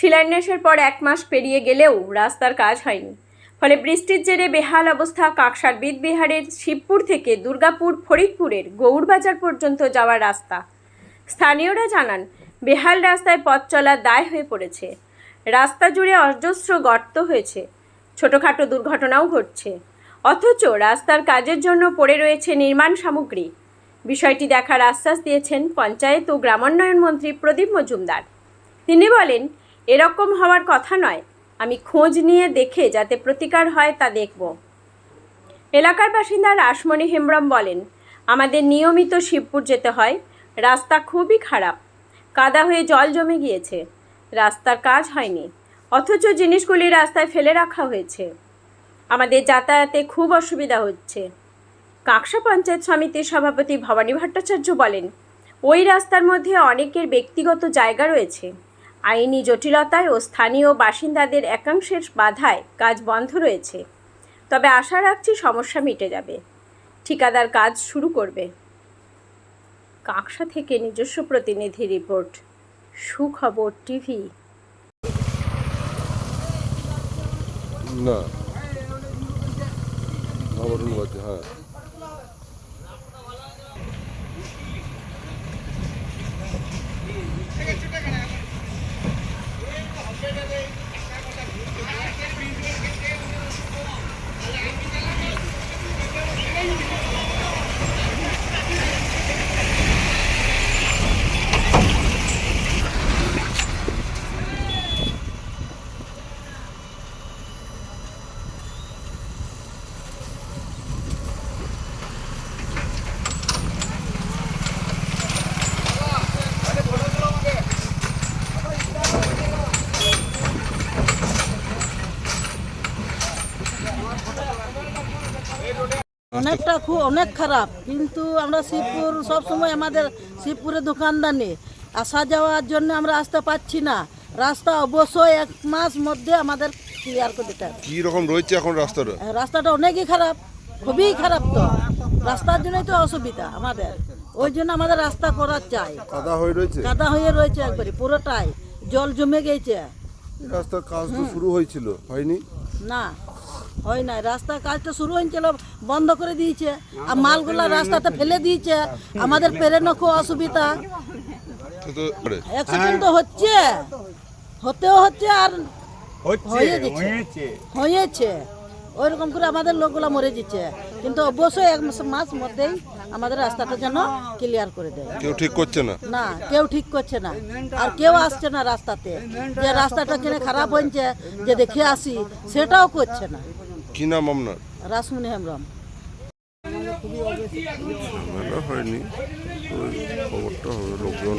শিলান্যাসের পর এক মাস পেরিয়ে গেলেও রাস্তার কাজ হয়নি। ফলে বৃষ্টির জেরে বেহাল অবস্থা কাকসার বিহারের শিবপুর থেকে দুর্গাপুর, ফরিদপুরের গৌড়বাজার পর্যন্ত যাওয়ার রাস্তা। স্থানীয়রা জানান, বেহাল রাস্তায় পথ চলা দায় হয়ে পড়েছে। রাস্তা জুড়ে অজস্র গর্ত হয়েছে। ছোটোখাটো দুর্ঘটনাও ঘটছে। অথচ রাস্তার কাজের জন্য পড়ে রয়েছে নির্মাণ সামগ্রী। বিষয়টি দেখার আশ্বাস দিয়েছেন পঞ্চায়েত ও গ্রামোন্নয়ন মন্ত্রী প্রদীপ মজুমদার। তিনি বলেন এরকম হওয়ার কথা নয়। আমি খোঁজ নিয়ে দেখে যাতে প্রতিকার হয় তা দেখব। এলাকার বাসিন্দা রাসমণি হেমব্রম বলেন, আমাদের নিয়মিত শিবপুর যেতে হয়। রাস্তা খুবই খারাপ। কাদা হয়ে জল জমে গিয়েছে। রাস্তার কাজ হয়নি। অথচ জিনিসগুলি রাস্তায় ফেলে রাখা হয়েছে। আমাদের যাতায়াতে খুব অসুবিধা হচ্ছে। কাঁকসা পঞ্চায়েত সমিতির সভাপতি ভবানী ভট্টাচার্য বলেন, ওই রাস্তার মধ্যে অনেকের ব্যক্তিগত জায়গা রয়েছে। আইনি জটিলতায় ও স্থানীয় বাসিন্দাদের একাংশের বাধায় কাজ বন্ধ রয়েছে। তবে আশা রাখছি সমস্যা মিটে যাবে। ঠিকাদার কাজ শুরু করবে। কাঁকসা থেকে নিজস্ব প্রতিনিধি রিপোর্ট, সুখবর টিভি। না। হ্যাঁ। অনেকটা খুব অনেক খারাপ। কিন্তু আমরা শিবপুর সব সময় আমাদের শিবপুরে দোকানদার নেই আসা যাওয়ার জন্য আমরা আসতে পারছি না। রাস্তা অবশ্যই এক মাস মধ্যে আমাদের ক্লিয়ার করে দিতে হবে। কি রকম রয়েছে এখন রাস্তাটা? রাস্তাটা অনেকই খারাপ খুবই খারাপ তো। রাস্তার জন্যই তো অসুবিধা আমাদের। ওই জন্য আমাদের রাস্তা করার চাই। কাদা হয়ে রয়েছে? কাদা হয়ে রয়েছে একবারে পুরোটাই। জল জমে গেছে। রাস্তার কাজ তো শুরু হয়েছিল হয়নি? না। হয় নাই রাস্তার কাজটা শুরু হয়েছিল বন্ধ করে দিয়েছে। আর মালগুলা রাস্তাতে ফেলে দিয়েছে। আমাদের পেরেনো খুব অসুবিধা। তো তো করে। অ্যাক্সিডেন্ট তো হচ্ছে। হতেও হচ্ছে আর হয়ে যাচ্ছে হয়েছে। ওইরকম করে আমাদের লোকগুলো মরে যাচ্ছে। কিন্তু অবশ্যই এক মাস- মাস মধ্যেই আমাদের রাস্তাটা যেন ক্লিয়ার করে দেয়। কেউ ঠিক করছে না? না কেউ ঠিক করছে না। আর কেউ আসছে না রাস্তাতে। যে রাস্তাটা কিনে খারাপ হয়েছে যে দেখে আসি সেটাও করছে না। কি নাম আপনার? রাসমণি হেমব্রম। ঝামেলা হয়নি। ওই খবরটা হবে লোকজন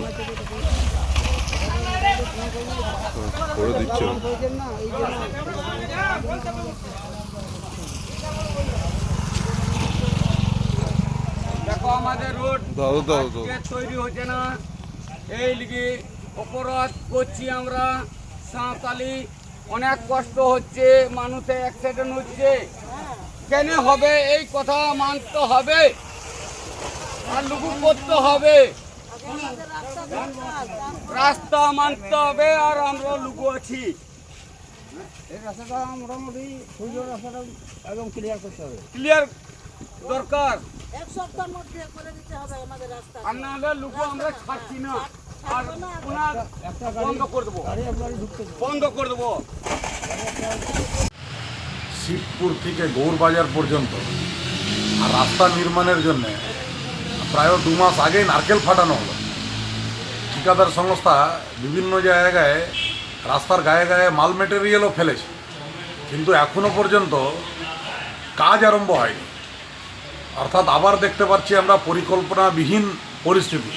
করে দিচ্ছে দেখো আমাদের রোড তৈরি হচ্ছে না। এই লিগে অপরাধ করছি আমরা। সাঁওতালি অনেক কষ্ট হচ্ছে মানুষের অ্যাক্সিডেন্ট হচ্ছে। কেন হবে? এই কথা মানতে হবে। আর লুকু করতে হবে। রাস্তা মানতে হবে আর আমরা লুকু আছি। এই রাস্তাটা মোটামুটি সূর্য রাস্তাটা একদম ক্লিয়ার করতে হবে। ক্লিয়ার দরকার। সপ্তাহের মধ্যে করে দিতে হবে আমাদের রাস্তা। আর না হলে লুকু আমরা ছাড়ছি না। আর ওনার বন্ধ করে দেবো। গাড়ি আপনার ঢুকতে দেবে। বন্ধ করে দেবো। শিবপুর থেকে গৌরবাজার পর্যন্ত। আর রাস্তা নির্মাণের জন্য প্রায় দু মাস আগেই নারকেল ফাটানো হলো। ঠিকাদার সংস্থা বিভিন্ন জায়গায় রাস্তার গায়ে গায়ে মাল মেটেরিয়ালও ফেলেছে। কিন্তু এখনও পর্যন্ত কাজ আরম্ভ হয়নি। অর্থাৎ আবার দেখতে পাচ্ছি আমরা পরিকল্পনাবিহীন পরিস্থিতি।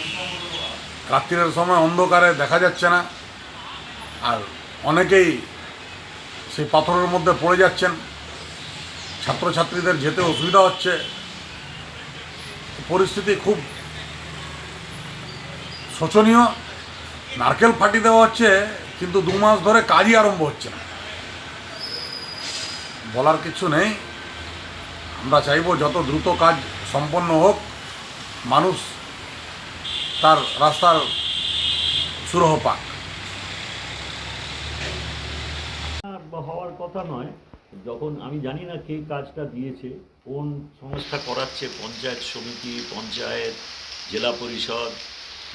রাত্রির সময় অন্ধকারে দেখা যাচ্ছে না। আর অনেকেই সেই পাথরের মধ্যে পড়ে যাচ্ছেন। ছাত্রছাত্রীদের যেতে অসুবিধা হচ্ছে। পরিস্থিতি খুব শোচনীয়। নারকেল ফাটি দেওয়া হচ্ছে, কিন্তু দু মাস ধরে কাজই আরম্ভ হচ্ছে না। বলার কিছু নেই। আমরা চাইব যত দ্রুত কাজ সম্পন্ন হোক, মানুষ তার রাস্তার সুরহ পাক। হওয়ার কথা নয়, যখন আমি জানি না কে কাজটা দিয়েছে, কোন সংস্থা করাচ্ছে, পঞ্চায়েত সমিতি, পঞ্চায়েত, জেলা পরিষদ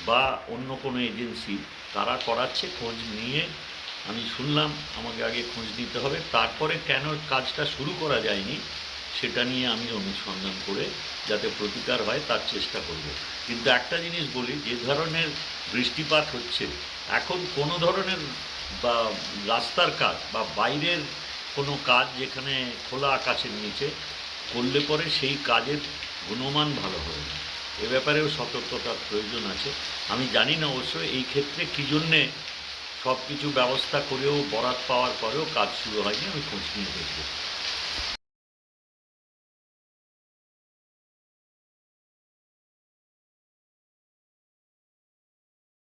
বা অন্য কোনো এজেন্সি তারা করাচ্ছে খোঁজ নিয়ে আমি শুনলাম, আমাকে আগে খোঁজ নিতে হবে। তারপরে কেন কাজটা শুরু করা যায়নি? সেটা নিয়ে আমি অনুসন্ধান করে যাতে প্রতিকার হয় তার চেষ্টা করব। কিন্তু একটা জিনিস বলি, যে ধরনের বৃষ্টিপাত হচ্ছে, এখন কোনো ধরনের বা রাস্তার কাজ বা বাইরের কোনো কাজ যেখানে খোলা আকাশের নিচে করলে পরে সেই কাজের গুণমান ভালো হবে না। এ ব্যাপারেও সতর্কতার প্রয়োজন আছে। আমি জানি না অবশ্য এই ক্ষেত্রে কী জন্যে সব কিছু ব্যবস্থা করেও বরাত পাওয়ার পরেও কাজ শুরু হয়নি, আমি খোঁজ নিয়ে দেখব।